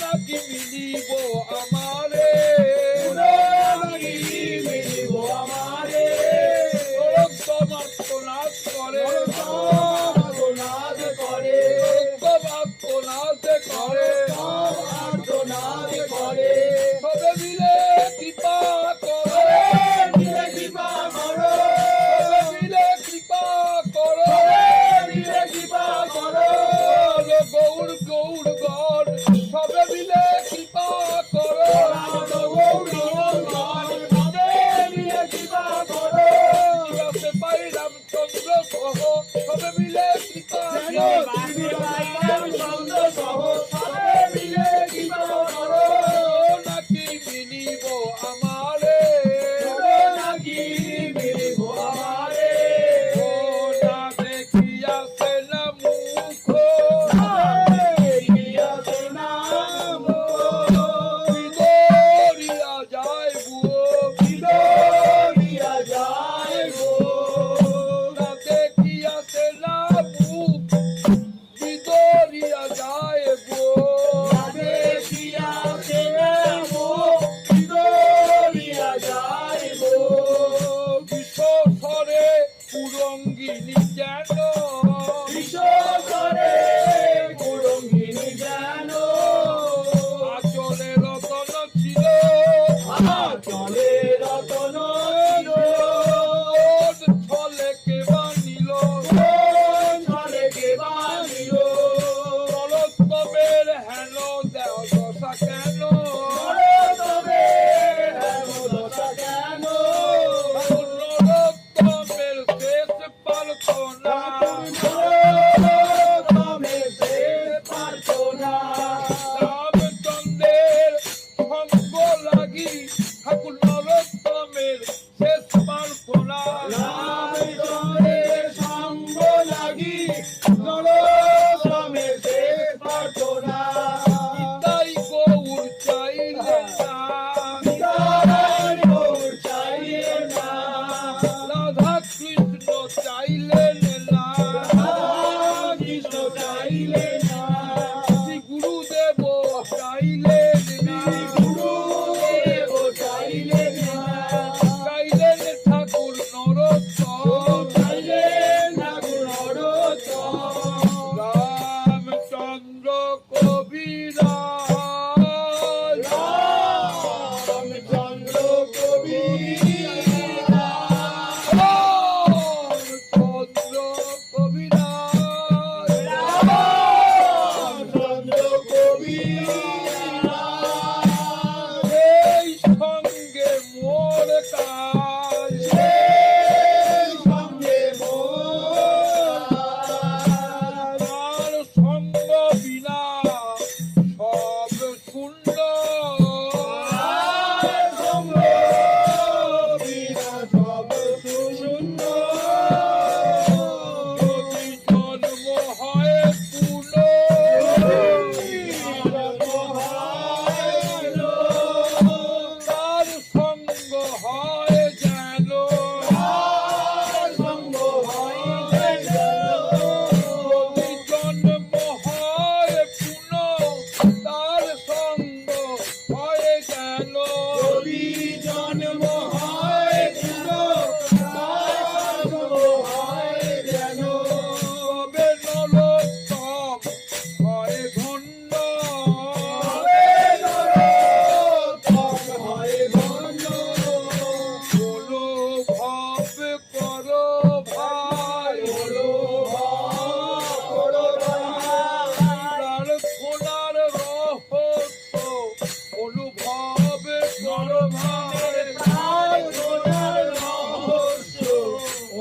নাকি মিলিব আমারে। নাকি মিলিব আমারে তোমার করে। করে করে। সবে মিলে পুরঙ্গিনী জানো Unolo We.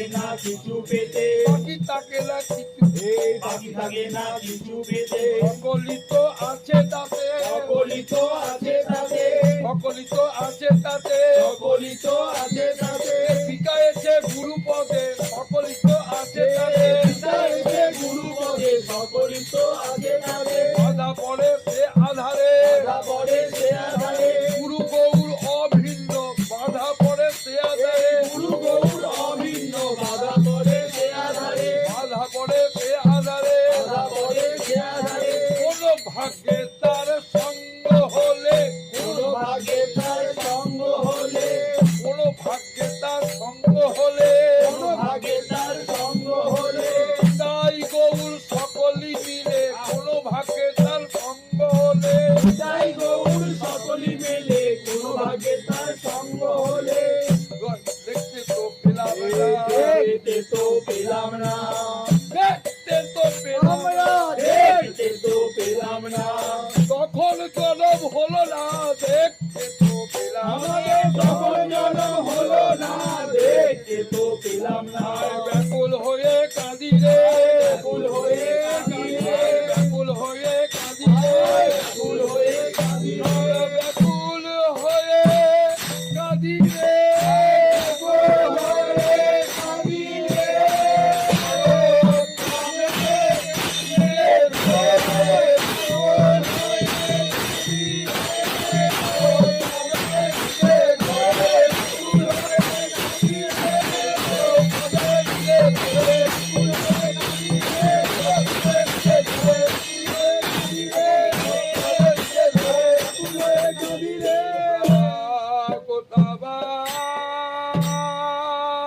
থাকে না কিছু পেতে। বাকি থাকে না কিছু। বাকি থাকে না কিছু পেতে। সকলিত আছে তাতে। সকলিত আছে তাতে। অকলিত আছে তাতে। সকলিত আছে তাতে।